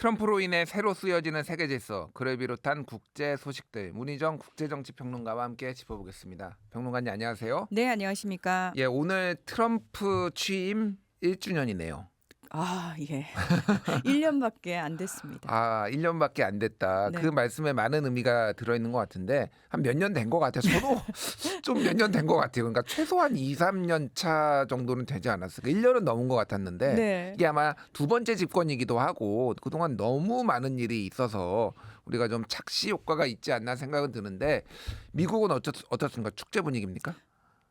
트럼프로 인해 새로 쓰여지는 세계 질서, 그를 비롯한 국제 소식들, 문희정 국제정치 평론가와 함께 짚어보겠습니다. 평론가님 안녕하세요. 네, 안녕하십니까. 예, 오늘 트럼프 취임 1주년이네요. 아, 예. 1년밖에 안 됐습니다. 아, 1년밖에 안 됐다. 네. 그 말씀에 많은 의미가 들어있는 것 같은데 한 몇 년 된 것 같아요. 저도 좀 몇 년 된 것 같아요. 그러니까 최소한 2, 3년 차 정도는 되지 않았을까. 1년은 넘은 것 같았는데 네. 이게 아마 두 번째 집권이기도 하고 그동안 너무 많은 일이 있어서 우리가 좀 착시 효과가 있지 않나 생각은 드는데 미국은 어떻, 어떻습니까? 축제 분위기입니까?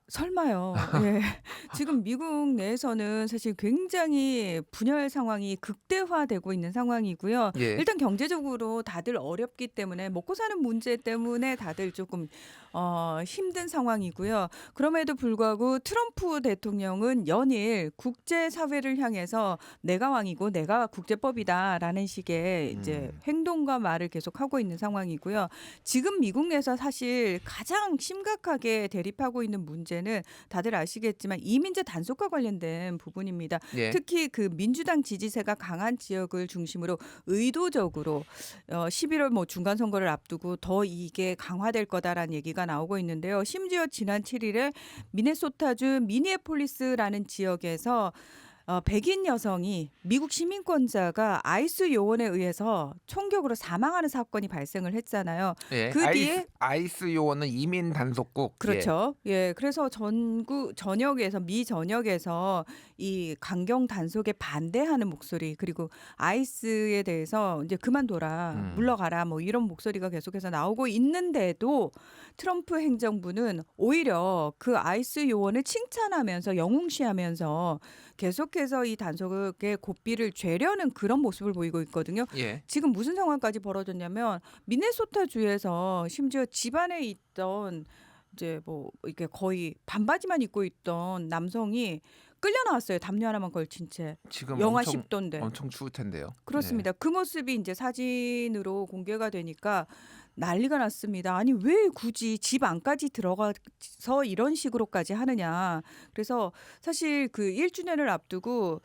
설마요. 예. 지금 미국 내에서는 사실 굉장히 분열 상황이 극대화되고 있는 상황이고요. 예. 일단 경제적으로 다들 어렵기 때문에 먹고 사는 문제 때문에 다들 조금 어, 힘든 상황이고요. 그럼에도 불구하고 트럼프 대통령은 연일 국제 사회를 향해서 내가 왕이고 내가 국제법이다라는 식의 이제 음. 행동과 말을 계속 하고 있는 상황이고요. 지금 미국 내에서 사실 가장 심각하게 대립하고 있는 문제 는 다들 아시겠지만 이민자 단속과 관련된 부분입니다. 예. 특히 그 민주당 지지세가 강한 지역을 중심으로 의도적으로 어 11월 뭐 중간 선거를 앞두고 더 이게 강화될 거다라는 얘기가 나오고 있는데요. 심지어 지난 7일에 미네소타주 미니애폴리스라는 지역에서 어, 백인 여성이 미국 시민권자가 아이스 요원에 의해서 총격으로 사망하는 사건이 발생을 했잖아요. 예. 그 아이스, 뒤에- 아이스 요원은 이민 단속국. 그렇죠. 예. 그래서 전국 전역에서 미 전역에서 이 강경 단속에 반대하는 목소리 그리고 아이스에 대해서 이제 그만둬라, 음. 물러가라 뭐 이런 목소리가 계속해서 나오고 있는데도 트럼프 행정부는 오히려 그 아이스 요원을 칭찬하면서 영웅시하면서 계속해서 이 단속의 고삐를 죄려는 그런 모습을 보이고 있거든요. 예. 예. 지금 무슨 상황까지 벌어졌냐면 미네소타 주에서 심지어 집안에 있던 이제 뭐 이렇게 거의 반바지만 입고 있던 남성이 끌려 나왔어요. 담요 하나만 걸친 채. 지금 영하 엄청 10도인데. 엄청 추울 텐데요. 그렇습니다. 그 모습이 이제 사진으로 공개가 되니까 난리가 났습니다. 아니 왜 굳이 집 안까지 들어가서 이런 식으로까지 하느냐. 그래서 사실 그 1주년을 앞두고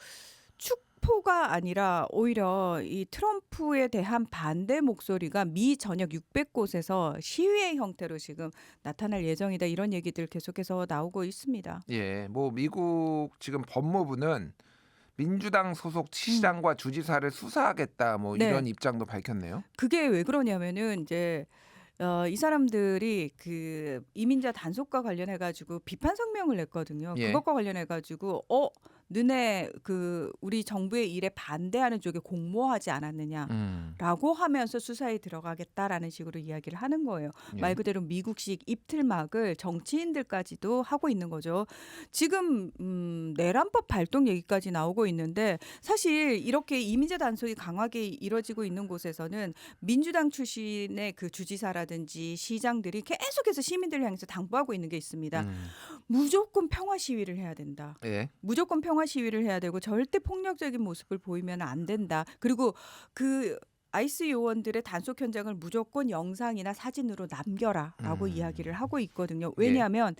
축 포가 아니라 오히려 이 트럼프에 대한 반대 목소리가 미 전역 600곳에서 시위의 형태로 지금 나타날 예정이다. 이런 얘기들 계속해서 나오고 있습니다. 예, 뭐 미국 지금 법무부는 민주당 소속 시장과 주지사를 수사하겠다 뭐 네. 이런 입장도 밝혔네요. 그게 왜 그러냐면은 이제 어, 이 사람들이 그 이민자 단속과 관련해 가지고 비판 성명을 냈거든요. 예. 그것과 관련해 가지고 어 너네 그 우리 정부의 일에 반대하는 쪽에 공모하지 않았느냐. 음. 라고 하면서 수사에 들어가겠다라는 식으로 이야기를 하는 거예요. 예. 말 그대로 미국식 입틀막을 정치인들까지도 하고 있는 거죠. 지금 음, 내란법 발동 얘기까지 나오고 있는데 사실 이렇게 이민자 단속이 강하게 이뤄지고 있는 곳에서는 민주당 출신의 그 주지사라든지 시장들이 계속해서 시민들을 향해서 당부하고 있는 게 있습니다. 음. 무조건 평화 시위를 해야 된다. 예. 무조건 평화 시위를 해야 되고 절대 폭력적인 모습을 보이면 안 된다. 그리고 그 아이스 요원들의 단속 현장을 무조건 영상이나 사진으로 남겨라라고 음. 이야기를 하고 있거든요. 왜냐하면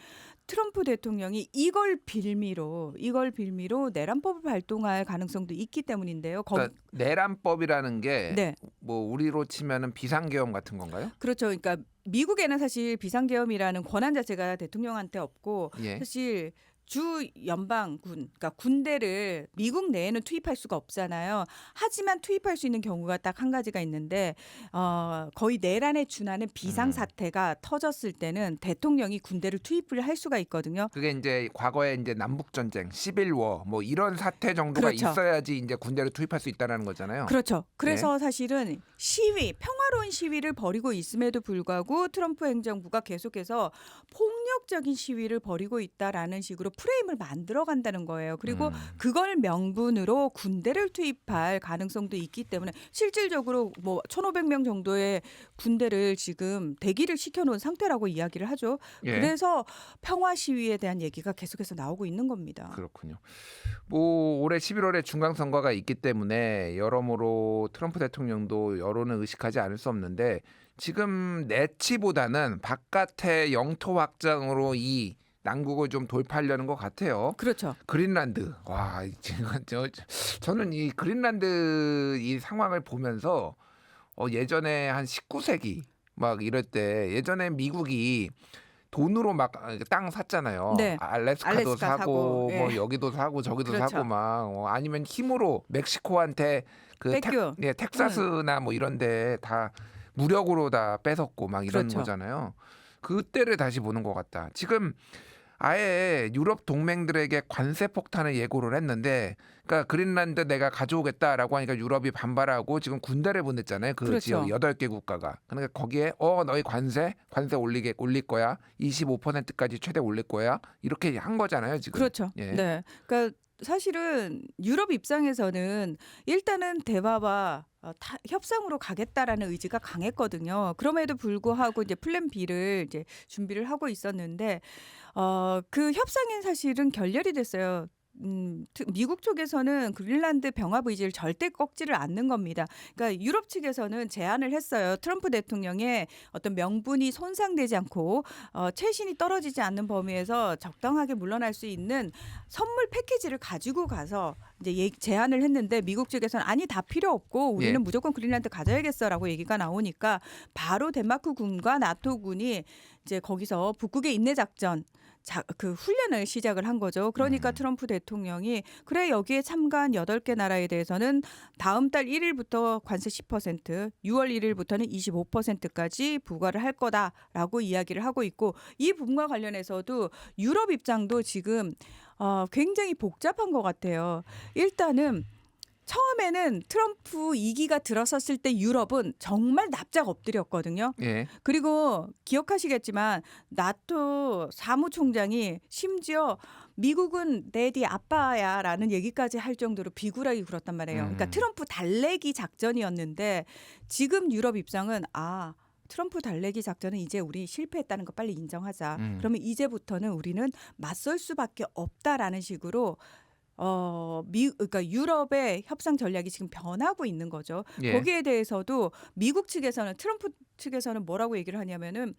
트럼프 대통령이 이걸 빌미로 이걸 빌미로 내란법을 발동할 가능성도 있기 때문인데요. 거, 그러니까 내란법이라는 게뭐 네, 우리로 치면은 비상계엄 같은 건가요? 그렇죠. 그러니까 미국에는 사실 비상계엄이라는 권한 자체가 대통령한테 없고 예. 사실 주 연방군, 그러니까 군대를 미국 내에는 투입할 수가 없잖아요. 하지만 투입할 수 있는 경우가 딱 한 가지가 있는데 어, 거의 내란에 준하는 비상 사태가 터졌을 때는 대통령이 군대를 투입을 할 수가 있거든요. 그게 이제 과거에 이제 남북 전쟁, 11워 뭐 이런 사태 정도가 그렇죠. 있어야지 이제 군대를 투입할 수 있다라는 거잖아요. 그렇죠. 그래서 사실은 시위, 평화로운 시위를 벌이고 있음에도 불구하고 트럼프 행정부가 계속해서 폭력적인 시위를 벌이고 있다라는 식으로 프레임을 만들어 간다는 거예요. 그리고 음. 그걸 명분으로 군대를 투입할 가능성도 있기 때문에 실질적으로 뭐 1,500명 정도의 군대를 지금 대기를 시켜 놓은 상태라고 이야기를 하죠. 예. 그래서 평화 시위에 대한 얘기가 계속해서 나오고 있는 겁니다. 그렇군요. 뭐 올해 11월에 중간 선거가 있기 때문에 여러모로 트럼프 대통령도 여론을 의식하지 않을 수 없는데 지금 내치보다는 바깥의 영토 확장으로 이 남극을 좀 돌파하려는 것 같아요. 그렇죠. 그린란드. 와, 지금 저 저는 이 그린란드 이 상황을 보면서 어, 예전에 한 19세기 막 이럴 때 예전에 미국이 돈으로 막 땅 샀잖아요. 네. 알래스카도 알래스카 사고, 사고, 예. 뭐 여기도 사고 저기도 그렇죠. 사고 막 어, 아니면 힘으로 멕시코한테 그 텍. 예, 텍사스나 뭐 이런데 다 무력으로 다 뺏었고 막 이런 그렇죠. 거잖아요. 그때를 다시 보는 것 같다. 지금 아예 유럽 동맹들에게 관세 폭탄을 예고를 했는데, 그러니까 그린란드 내가 가져오겠다라고 하니까 유럽이 반발하고 지금 군대를 보냈잖아요. 그 그렇죠. 지역 여덟 개 국가가. 그러니까 거기에 어 너희 관세 관세 올리게 올릴 거야. 25%까지 최대 올릴 거야. 이렇게 한 거잖아요 지금. 그렇죠. 예. 네. 그러니까 사실은 유럽 입장에서는 일단은 대화와 어, 타- 협상으로 가겠다라는 의지가 강했거든요. 그럼에도 불구하고 이제 플랜 B를 이제 준비를 하고 있었는데 어, 그 협상인 사실은 결렬이 됐어요. 음, 트- 미국 쪽에서는 그린란드 병합 의지를 절대 꺾지를 않는 겁니다. 그러니까 유럽 측에서는 제안을 했어요. 트럼프 대통령의 어떤 명분이 손상되지 않고 어, 최신이 떨어지지 않는 범위에서 적당하게 물러날 수 있는 선물 패키지를 가지고 가서 이제 얘기- 제안을 했는데 미국 측에서는 아니 다 필요 없고 우리는 예. 무조건 그린란드 가져야겠어라고 얘기가 나오니까 바로 덴마크 군과 나토 군이 이제 거기서 북극의 인내 작전 자, 그 훈련을 시작을 한 거죠. 그러니까 음. 트럼프 대통령이 그래 여기에 참가한 여덟 개 나라에 대해서는 다음 달 1일부터 관세 10%, 6월 1일부터는 25%까지 부과를 할 거다라고 이야기를 하고 있고 이 부분과 관련해서도 유럽 입장도 지금 어, 굉장히 복잡한 것 같아요. 일단은 처음에는 트럼프 2기가 들어섰을 때 유럽은 정말 납작 엎드렸거든요. 예. 그리고 기억하시겠지만 나토 사무총장이 심지어 미국은 내디 아빠야라는 얘기까지 할 정도로 비굴하게 굴었단 말이에요. 그러니까 음. 트럼프 달래기 작전이었는데 지금 유럽 입장은 아 트럼프 달래기 작전은 이제 우리 실패했다는 거 빨리 인정하자. 음. 그러면 이제부터는 우리는 맞설 수밖에 없다라는 식으로 어, 미, 그러니까 유럽의 협상 전략이 지금 변하고 있는 거죠. 예. 거기에 대해서도 미국 측에서는 트럼프 측에서는 뭐라고 얘기를 하냐면은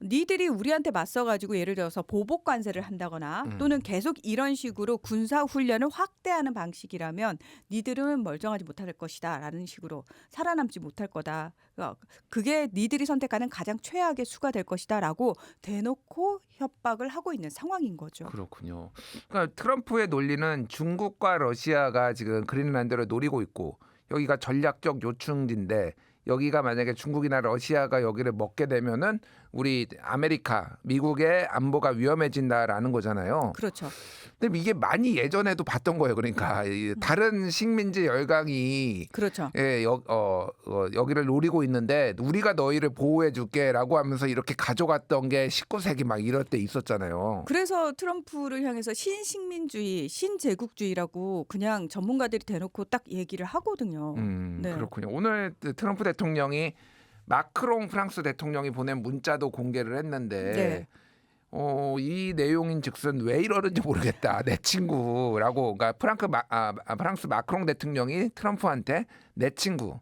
니들이 우리한테 맞서가지고 예를 들어서 보복 관세를 한다거나 음. 또는 계속 이런 식으로 군사 훈련을 확대하는 방식이라면 니들은 멀쩡하지 못할 것이다라는 식으로 살아남지 못할 거다. 그러니까 그게 니들이 선택하는 가장 최악의 수가 될 것이다라고 대놓고 협박을 하고 있는 상황인 거죠. 그렇군요. 그러니까 트럼프의 논리는 중국과 러시아가 지금 그린란드를 노리고 있고 여기가 전략적 요충지인데 여기가 만약에 중국이나 러시아가 여기를 먹게 되면은 우리 아메리카, 미국의 안보가 위험해진다라는 거잖아요. 그렇죠. 근데 이게 많이 예전에도 봤던 거예요. 그러니까 이 다른 식민지 열강이 그렇죠. 예, 여, 어, 어, 여기를 노리고 있는데 우리가 너희를 보호해 줄게라고 하면서 이렇게 가져갔던 게 19세기 막 이럴 때 있었잖아요. 그래서 트럼프를 향해서 신식민주의, 신제국주의라고 그냥 전문가들이 대놓고 딱 얘기를 하거든요. 음, 네. 그렇군요. 오늘 트럼프 대통령 이 마크롱 프랑스 대통령이 보낸 문자도 공개를 했는데 네. 어, 이 내용인 즉슨 왜 이러는지 모르겠다. 내 친구라고 그러니까 프랑크 마, 아, 아, 프랑스 마크롱 대통령이 트럼프한테 내 친구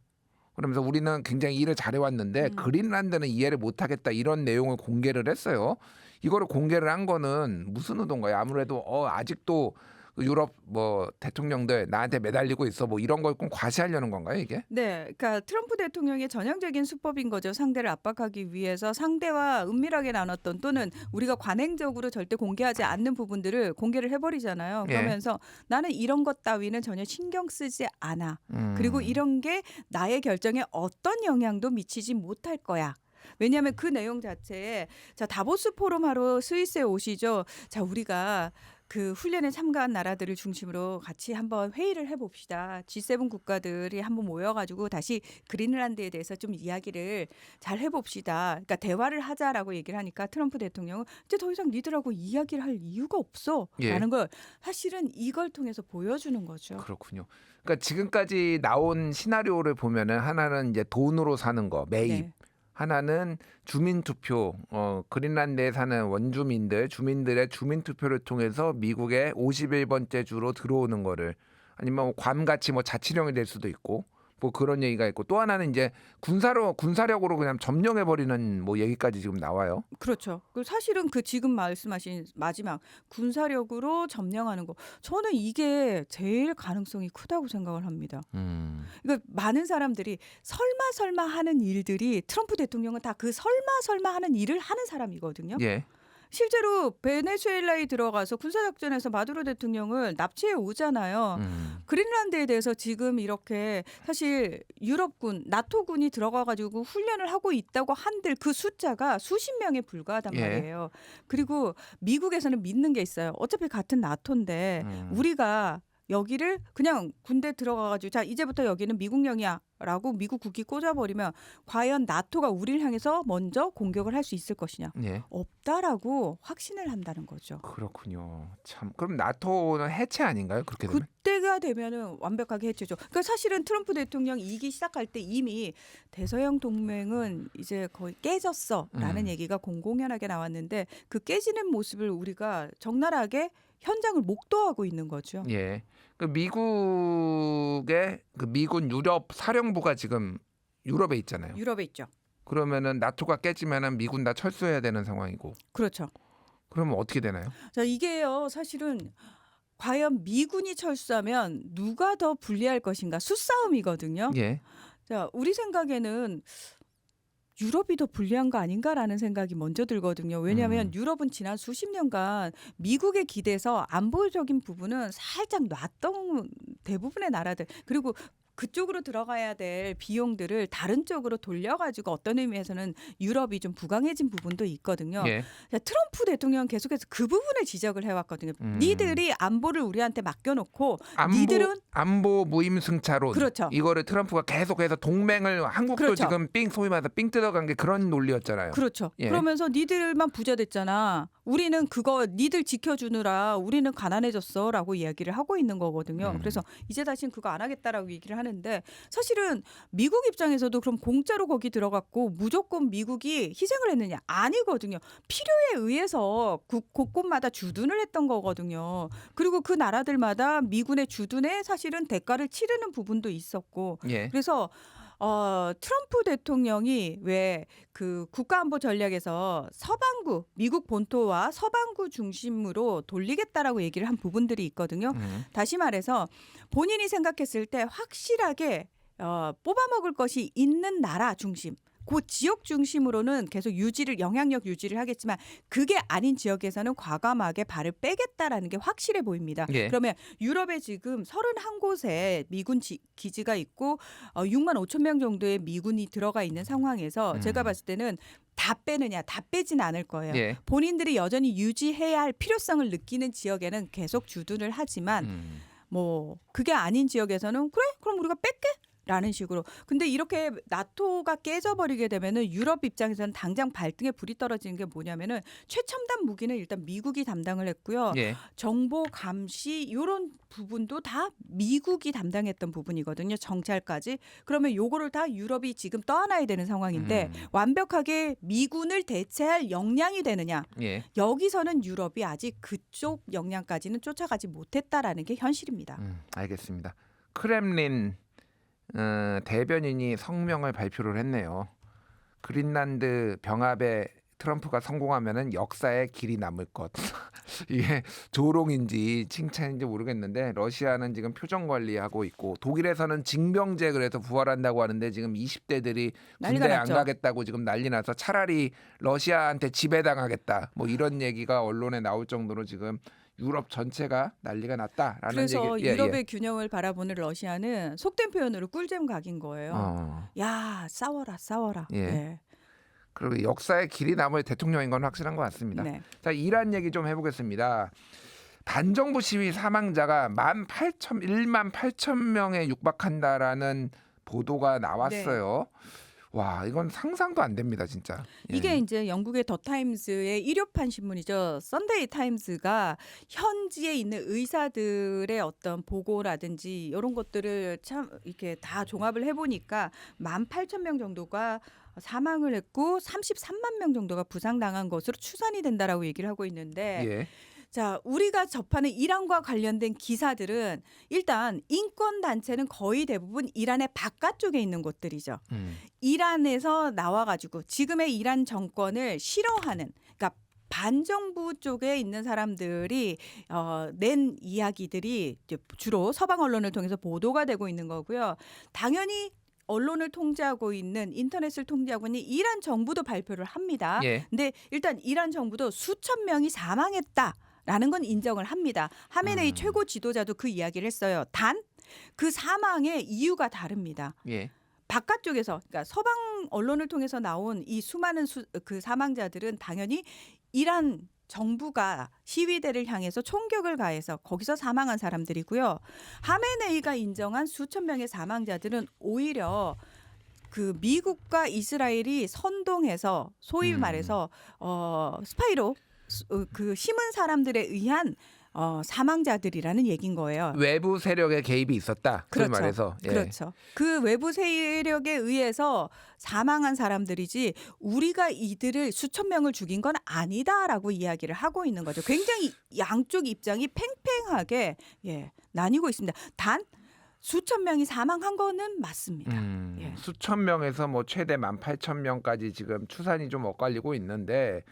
그러면서 우리는 굉장히 일을 잘해왔는데 음. 그린란드는 이해를 못하겠다 이런 내용을 공개를 했어요. 이거를 공개를 한 거는 무슨 의도인가요? 아무래도 어, 아직도 그 유럽 뭐 대통령들 나한테 매달리고 있어 뭐 이런 걸 꼭 과시하려는 건가요 이게? 네, 그러니까 트럼프 대통령의 전형적인 수법인 거죠. 상대를 압박하기 위해서 상대와 은밀하게 나눴던 또는 우리가 관행적으로 절대 공개하지 않는 부분들을 공개를 해버리잖아요. 예. 그러면서 나는 이런 것 따위는 전혀 신경 쓰지 않아. 음. 그리고 이런 게 나의 결정에 어떤 영향도 미치지 못할 거야. 왜냐하면 그 내용 자체에 자 다보스 포럼 하러 스위스에 오시죠. 자 우리가 그 훈련에 참가한 나라들을 중심으로 같이 한번 회의를 해봅시다. G7 국가들이 한번 모여가지고 다시 그린란드에 대해서 좀 이야기를 잘 해봅시다. 그러니까 대화를 하자라고 얘기를 하니까 트럼프 대통령은 이제 더 이상 니들하고 이야기를 할 이유가 없어라는 예. 걸 사실은 이걸 통해서 보여주는 거죠. 그렇군요. 그러니까 지금까지 나온 시나리오를 보면은 하나는 이제 돈으로 사는 거 매입, 네. 하나는 주민 투표, 어, 그린란드에 사는 원주민들, 주민들의 주민 투표를 통해서 미국의 51번째 주로 들어오는 거를 아니면 뭐 괌같이 뭐 자치령이 될 수도 있고 뭐 그런 얘기가 있고 또 하나는 이제 군사로 군사력으로 그냥 점령해 버리는 뭐 얘기까지 지금 나와요. 그렇죠. 그 사실은 그 지금 말씀하신 마지막 군사력으로 점령하는 거 저는 이게 제일 가능성이 크다고 생각을 합니다. 음. 그러니까 많은 사람들이 설마 설마 하는 일들이 트럼프 대통령은 다 그 설마 설마 하는 일을 하는 사람이거든요. 예. 실제로 베네수엘라에 들어가서 군사작전에서 마두로 대통령을 납치해 오잖아요. 음. 그린란드에 대해서 지금 이렇게 사실 유럽군, 나토군이 들어가가지고 훈련을 하고 있다고 한들 그 숫자가 수십 명에 불과하단 예. 말이에요. 그리고 미국에서는 믿는 게 있어요. 어차피 같은 나토인데 음. 우리가 여기를 그냥 군대 들어가가지고 자 이제부터 여기는 미국령이야. 라고 미국 국기 꽂아버리면 과연 나토가 우리를 향해서 먼저 공격을 할 수 있을 것이냐 예. 없다라고 확신을 한다는 거죠. 그렇군요. 참. 그럼 나토는 해체 아닌가요? 그렇게 되면? 그때가 되면은 완벽하게 해체죠. 그러니까 사실은 트럼프 대통령 이기 시작할 때 이미 대서양 동맹은 이제 거의 깨졌어라는 음. 얘기가 공공연하게 나왔는데 그 깨지는 모습을 우리가 적나라하게 현장을 목도하고 있는 거죠. 예. 그 미국의 그 미군 유럽 사령부가 지금 유럽에 있잖아요. 유럽에 있죠. 그러면은 나토가 깨지면은 미군 다 철수해야 되는 상황이고. 그렇죠. 그러면 어떻게 되나요? 자 이게요 사실은 과연 미군이 철수하면 누가 더 불리할 것인가 수싸움이거든요. 예. 자, 우리 생각에는 유럽이 더 불리한 거 아닌가라는 생각이 먼저 들거든요. 왜냐하면 음. 유럽은 지난 수십 년간 미국에 기대서 안보적인 부분은 살짝 놨던 대부분의 나라들 그리고 그쪽으로 들어가야 될 비용들을 다른 쪽으로 돌려가지고 어떤 의미에서는 유럽이 좀 부강해진 부분도 있거든요. 예. 자, 트럼프 대통령은 계속해서 그 부분을 지적을 해왔거든요. 음. 니들이 안보를 우리한테 맡겨놓고 안보 니들은 안보 무임승차론 그렇죠. 이거를 트럼프가 계속해서 동맹을 한국도 그렇죠. 지금 삥 소위 말해서 삥 뜯어간 게 그런 논리였잖아요. 그렇죠. 예. 그러면서 니들만 부자 됐잖아. 우리는 그거 니들 지켜주느라 우리는 가난해졌어라고 이야기를 하고 있는 거거든요. 음. 그래서 이제 다시는 그거 안 하겠다라고 얘기를 하는 데 사실은 미국 입장에서도 그럼 공짜로 거기 들어갔고 무조건 미국이 희생을 했느냐 아니거든요. 필요에 의해서 국- 곳곳마다 주둔을 했던 거거든요. 그리고 그 나라들마다 미군의 주둔에 사실은 대가를 치르는 부분도 있었고 예. 그래서 어, 트럼프 대통령이 왜 그 국가안보 전략에서 서방구 미국 본토와 서방구 중심으로 돌리겠다라고 얘기를 한 부분들이 있거든요. 음. 다시 말해서 본인이 생각했을 때 확실하게 어, 뽑아먹을 것이 있는 나라 중심. 그 지역 중심으로는 계속 유지를 영향력 유지를 하겠지만 그게 아닌 지역에서는 과감하게 발을 빼겠다라는 게 확실해 보입니다. 예. 그러면 유럽에 지금 31곳에 미군 지- 기지가 있고 어, 6만 5천 명 정도의 미군이 들어가 있는 상황에서 음. 제가 봤을 때는 다 빼느냐 다 빼진 않을 거예요. 예. 본인들이 여전히 유지해야 할 필요성을 느끼는 지역에는 계속 주둔을 하지만 음. 뭐 그게 아닌 지역에서는 그래 그럼 우리가 뺄게 라는 식으로 근데 이렇게 나토가 깨져버리게 되면은 유럽 입장에서는 당장 발등에 불이 떨어지는 게 뭐냐면은 최첨단 무기는 일단 미국이 담당을 했고요 예. 정보 감시 이런 부분도 다 미국이 담당했던 부분이거든요 정찰까지 그러면 요거를 다 유럽이 지금 떠안아야 되는 상황인데 음. 완벽하게 미군을 대체할 역량이 되느냐 예. 여기서는 유럽이 아직 그쪽 역량까지는 쫓아가지 못했다라는 게 현실입니다. 음, 알겠습니다. 크렘린 어, 대변인이 성명을 발표를 했네요. 그린란드 병합에 트럼프가 성공하면은 역사의 길이 남을 것. 이게 조롱인지 칭찬인지 모르겠는데 러시아는 지금 표정 관리하고 있고 독일에서는 징병제 그래서 부활한다고 하는데 지금 20대들이 난리가 군대 안. 가겠다고 지금 난리 나서 차라리 러시아한테 지배당하겠다. 뭐 이런 얘기가 언론에 나올 정도로 지금 유럽 전체가 난리가 났다라는 그래서 얘기. 예, 예. 유럽의 균형을 바라보는 러시아는 속된 표현으로 꿀잼 각인 거예요. 어. 야 싸워라 싸워라. 예. 네. 그리고 역사의 길이 남을 대통령인 건 확실한 것 같습니다. 네. 자 이란 얘기 좀 해보겠습니다. 반정부 시위 사망자가 만 8천 1만 8천 명에 육박한다라는 보도가 나왔어요. 와 이건 상상도 안 됩니다 진짜. 예. 이게 이제 영국의 더 타임즈의 일요판 신문이죠. 썬데이 타임즈가 현지에 있는 의사들의 어떤 보고라든지 이런 것들을 참 이렇게 다 종합을 해보니까 만 8천 명 정도가 사망을 했고 33만 명 정도가 부상당한 것으로 추산이 된다라고 얘기를 하고 있는데 예. 자, 우리가 접하는 이란과 관련된 기사들은 일단 인권 단체는 거의 대부분 이란의 바깥쪽에 있는 곳들이죠. 음. 이란에서 나와 가지고 지금의 이란 정권을 싫어하는, 그러니까 반정부 쪽에 있는 사람들이 어, 낸 이야기들이 주로 서방 언론을 통해서 보도가 되고 있는 거고요. 당연히 언론을 통제하고 있는 인터넷을 통제하고 있는 이란 정부도 발표를 합니다. 예. 근데 일단 이란 정부도 수천 명이 사망했다 라는 건 인정을 합니다. 하메네이 음. 최고 지도자도 그 이야기를 했어요. 단 그 사망의 이유가 다릅니다. 예. 바깥쪽에서 그러니까 서방 언론을 통해서 나온 이 수많은 수, 그 사망자들은 당연히 이란 정부가 시위대를 향해서 총격을 가해서 거기서 사망한 사람들이고요. 하메네이가 인정한 수천 명의 사망자들은 오히려 그 미국과 이스라엘이 선동해서 소위 음. 말해서 어 스파이로 그 심은 사람들에 의한 어 사망자들이라는 얘긴 거예요. 외부 세력의 개입이 있었다. 그렇 그렇죠. 말해서 예. 그렇죠. 그 외부 세력에 의해서 사망한 사람들이지 우리가 이들을 수천 명을 죽인 건 아니다라고 이야기를 하고 있는 거죠. 굉장히 양쪽 입장이 팽팽하게 예, 나뉘고 있습니다. 단 수천 명이 사망한 거는 맞습니다. 음, 예. 수천 명에서 뭐 최대 만 팔천 명까지 지금 추산이 좀 엇갈리고 있는데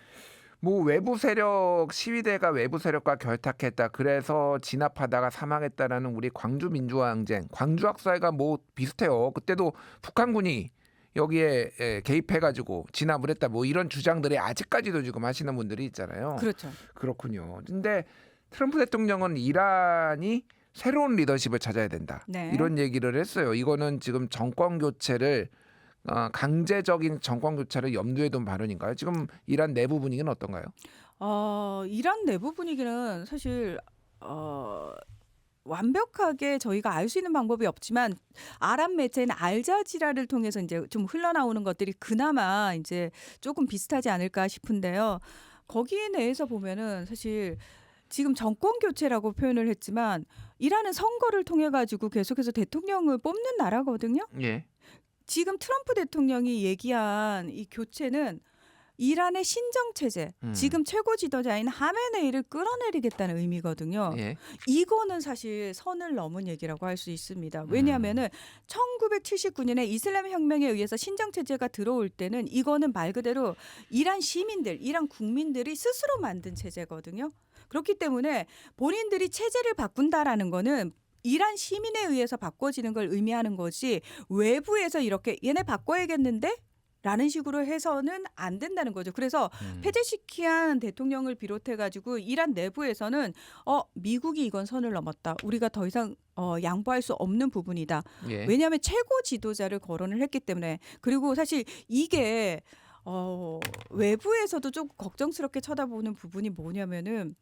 뭐 외부 세력 시위대가 외부 세력과 결탁했다. 그래서 진압하다가 사망했다라는 우리 광주 민주항쟁, 광주 학살과 뭐 비슷해요. 그때도 북한군이 여기에 예, 개입해가지고 진압을 했다. 뭐 이런 주장들이 아직까지도 지금 하시는 분들이 있잖아요. 그렇죠. 그렇군요. 근데 트럼프 대통령은 이란이 새로운 리더십을 찾아야 된다. 네. 이런 얘기를 했어요. 이거는 지금 정권 교체를 어, 강제적인 정권 교체를 염두에 둔 발언인가요? 지금 이란 내부 분위기는 어떤가요? 어, 이란 내부 분위기는 사실 어 완벽하게 저희가 알 수 있는 방법이 없지만 아랍 매체인 알자지라를 통해서 이제 좀 흘러나오는 것들이 그나마 이제 조금 비슷하지 않을까 싶은데요. 거기에 대해서 보면은 사실 지금 정권 교체라고 표현을 했지만 이란은 선거를 통해 가지고 계속해서 대통령을 뽑는 나라거든요. 예. 지금 트럼프 대통령이 얘기한 이 교체는 이란의 신정 체제, 음. 지금 최고 지도자인 하메네이를 끌어내리겠다는 의미거든요. 예. 이거는 사실 선을 넘은 얘기라고 할 수 있습니다. 음. 왜냐하면은 1979년에 이슬람 혁명에 의해서 신정 체제가 들어올 때는 이거는 말 그대로 이란 시민들, 이란 국민들이 스스로 만든 체제거든요. 그렇기 때문에 본인들이 체제를 바꾼다라는 거는 이란 시민에 의해서 바꿔지는 걸 의미하는 거지 외부에서 이렇게 얘네 바꿔야겠는데? 라는 식으로 해서는 안 된다는 거죠. 그래서 음. 페제시키안 대통령을 비롯해 가지고 이란 내부에서는 어 미국이 이건 선을 넘었다. 우리가 더 이상 어 양보할 수 없는 부분이다. 예. 왜냐하면 최고 지도자를 거론을 했기 때문에 그리고 사실 이게 어 외부에서도 좀 걱정스럽게 쳐다보는 부분이 뭐냐면은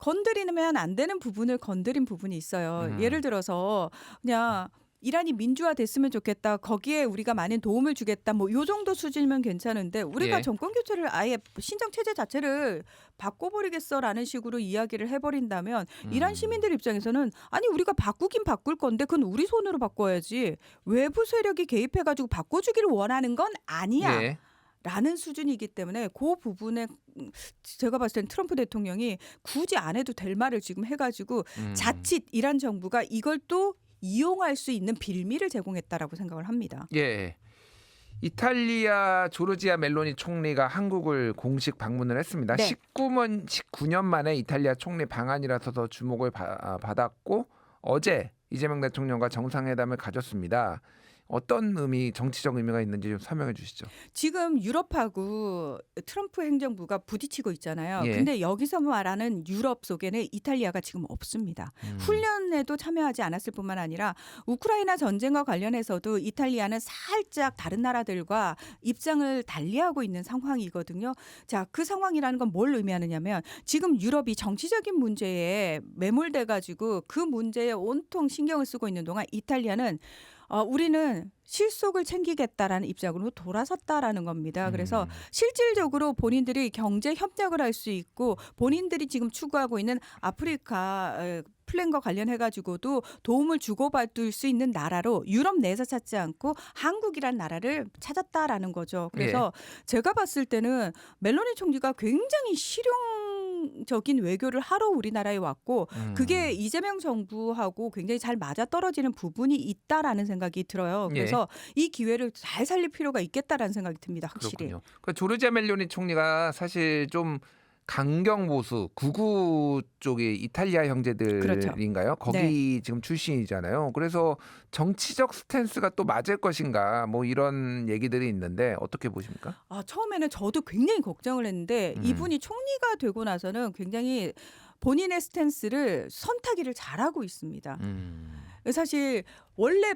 건드리면 안 되는 부분을 건드린 부분이 있어요. 음. 예를 들어서 그냥 이란이 민주화 됐으면 좋겠다. 거기에 우리가 많은 도움을 주겠다. 뭐 요 정도 수준이면 괜찮은데 우리가 예. 정권 교체를 아예 신정 체제 자체를 바꿔버리겠어라는 식으로 이야기를 해버린다면 이란 음. 시민들 입장에서는 아니 우리가 바꾸긴 바꿀 건데 그건 우리 손으로 바꿔야지 외부 세력이 개입해가지고 바꿔주기를 원하는 건 아니야. 예. 라는 수준이기 때문에 그 부분에 음, 제가 봤을 땐 트럼프 대통령이 굳이 안 해도 될 말을 지금 해가지고 음. 자칫 이란 정부가 이걸 또 이용할 수 있는 빌미를 제공했다라고 생각을 합니다. 예. 이탈리아 조르지아 멜로니 총리가 한국을 공식 방문을 했습니다. 네. 19년 19년 만에 이탈리아 총리 방한이라서 더 주목을 바- 아, 받았고 어제 이재명 대통령과 정상회담을 가졌습니다. 어떤 의미, 정치적 의미가 있는지 좀 설명해 주시죠. 지금 유럽하고 트럼프 행정부가 부딪히고 있잖아요. 예. 근데 여기서 말하는 유럽 속에는 이탈리아가 지금 없습니다. 음. 훈련에도 참여하지 않았을 뿐만 아니라 우크라이나 전쟁과 관련해서도 이탈리아는 살짝 다른 나라들과 입장을 달리하고 있는 상황이거든요. 자, 그 상황이라는 건 뭘 의미하느냐면 지금 유럽이 정치적인 문제에 매몰돼 가지고 그 문제에 온통 신경을 쓰고 있는 동안 이탈리아는 어, 우리는 실속을 챙기겠다라는 입장으로 돌아섰다라는 겁니다. 그래서 음. 실질적으로 본인들이 경제 협력을 할 수 있고 본인들이 지금 추구하고 있는 아프리카 에, 플랜과 관련해 가지고도 도움을 주고받을 수 있는 나라로 유럽 내에서 찾지 않고 한국이란 나라를 찾았다라는 거죠. 그래서 제가 봤을 때는 멜로니 총리가 굉장히 실용 적인 외교를 하러 우리나라에 왔고 음. 그게 이재명 정부하고 굉장히 잘 맞아 떨어지는 부분이 있다라는 생각이 들어요. 예. 그래서 이 기회를 잘 살릴 필요가 있겠다라는 생각이 듭니다. 확실히. 그렇군요. 그 조르지아 멜로니 총리가 사실 좀 강경 보수 구구 쪽이 이탈리아 형제들인가요? 거기 지금 출신이잖아요. 그래서 정치적 스탠스가 또 맞을 것인가 뭐 이런 얘기들이 있는데 어떻게 보십니까? 아, 처음에는 저도 굉장히 걱정을 했는데 음. 이분이 총리가 되고 나서는 굉장히 본인의 스탠스를 선타기를 잘하고 있습니다. 음. 사실 원래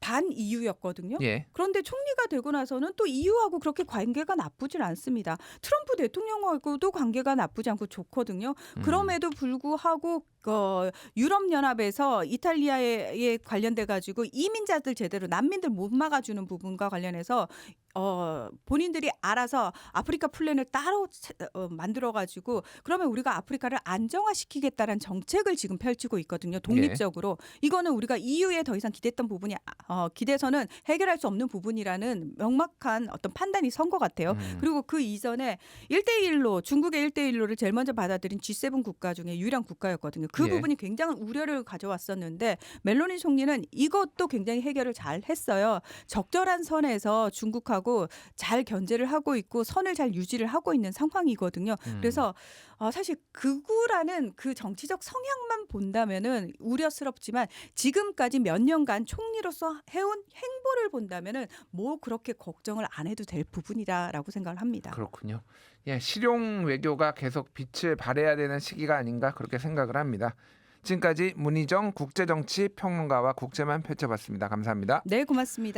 반 이유였거든요. 예. 그런데 총리가 되고 나서는 또 EU하고 그렇게 관계가 나쁘진 않습니다. 트럼프 대통령하고도 관계가 나쁘지 않고 좋거든요. 음. 그럼에도 불구하고 어, 유럽 연합에서 이탈리아에 관련돼 가지고 이민자들 제대로 난민들 못 막아주는 부분과 관련해서 어, 본인들이 알아서 아프리카 플랜을 따로 차- 어, 만들어 가지고 그러면 우리가 아프리카를 안정화시키겠다는 정책을 지금 펼치고 있거든요. 독립적으로 이거는 우리가 EU에 더 이상 기댔던 부분이 어, 기대서는 해결할 수 없는 부분이라는 명확한 어떤 판단이 선 것 같아요. 음. 그리고 그 이전에 1대1로 중국의 1대1로를 제일 먼저 받아들인 G7 국가 중에 유일한 국가였거든요. 그 예. 부분이 굉장한 우려를 가져왔었는데 멜로니 총리는 이것도 굉장히 해결을 잘 했어요. 적절한 선에서 중국하고 잘 견제를 하고 있고 선을 잘 유지를 하고 있는 상황이거든요. 음. 그래서 어, 사실 극우라는 그 정치적 성향만 본다면은 우려스럽지만 지금까지 몇 년간 총리로서 해온 행보를 본다면은 뭐 그렇게 걱정을 안 해도 될 부분이다라고 생각을 합니다. 그렇군요. 예, 실용 외교가 계속 빛을 발해야 되는 시기가 아닌가 그렇게 생각을 합니다. 지금까지 문희정 국제정치 평론가와 국제만 펼쳐봤습니다. 감사합니다. 네, 고맙습니다.